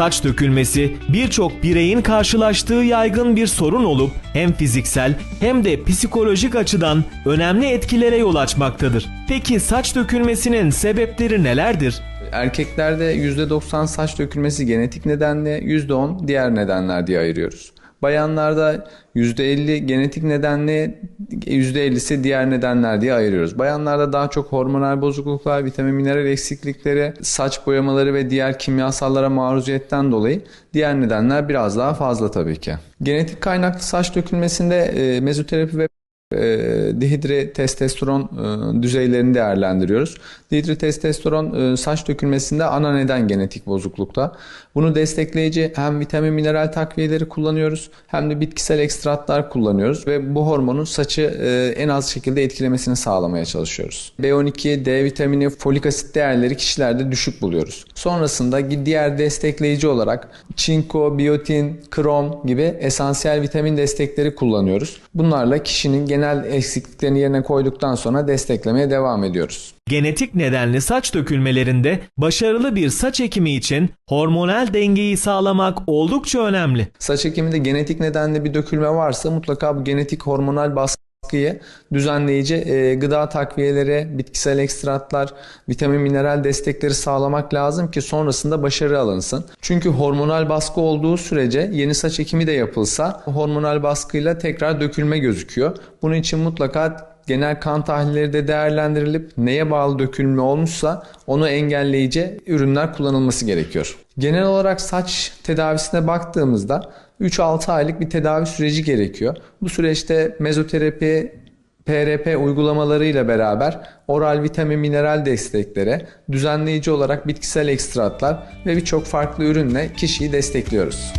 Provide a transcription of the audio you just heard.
Saç dökülmesi birçok bireyin karşılaştığı yaygın bir sorun olup hem fiziksel hem de psikolojik açıdan önemli etkilere yol açmaktadır. Peki saç dökülmesinin sebepleri nelerdir? Erkeklerde %90 saç dökülmesi genetik nedenle, %10 diğer nedenler diye ayırıyoruz. Bayanlarda %50 genetik nedenle, %50'si diğer nedenler diye ayırıyoruz. Bayanlarda daha çok hormonal bozukluklar, vitamin mineral eksiklikleri, saç boyamaları ve diğer kimyasallara maruziyetten dolayı diğer nedenler biraz daha fazla tabii ki. Genetik kaynaklı saç dökülmesinde e, mezoterapi ve e, dihidri testosteron e, düzeylerini değerlendiriyoruz. Dihidri testosteron e, saç dökülmesinde ana neden genetik bozuklukta. Bunu destekleyici hem vitamin mineral takviyeleri kullanıyoruz hem de bitkisel ekstratlar kullanıyoruz ve bu hormonun saçı e, en az şekilde etkilemesini sağlamaya çalışıyoruz. B12, D vitamini, folik asit değerleri kişilerde düşük buluyoruz. Sonrasında diğer destekleyici olarak çinko, biyotin, krom gibi esansiyel vitamin destekleri kullanıyoruz. Bunlarla kişinin genel eksikliklerini yerine koyduktan sonra desteklemeye devam ediyoruz. Genetik nedenli saç dökülmelerinde başarılı bir saç ekimi için hormonal dengeyi sağlamak oldukça önemli. Saç ekiminde genetik nedenli bir dökülme varsa mutlaka bu genetik hormonal baskıyı düzenleyici e, gıda takviyeleri, bitkisel ekstratlar, vitamin mineral destekleri sağlamak lazım ki sonrasında başarı alınsın. Çünkü hormonal baskı olduğu sürece yeni saç ekimi de yapılsa hormonal baskıyla tekrar dökülme gözüküyor. Bunun için mutlaka genel kan tahlilleri de değerlendirilip neye bağlı dökülme olmuşsa onu engelleyici ürünler kullanılması gerekiyor. Genel olarak saç tedavisine baktığımızda 3-6 aylık bir tedavi süreci gerekiyor. Bu süreçte mezoterapi, PRP uygulamalarıyla beraber oral vitamin mineral desteklere, düzenleyici olarak bitkisel ekstratlar ve birçok farklı ürünle kişiyi destekliyoruz.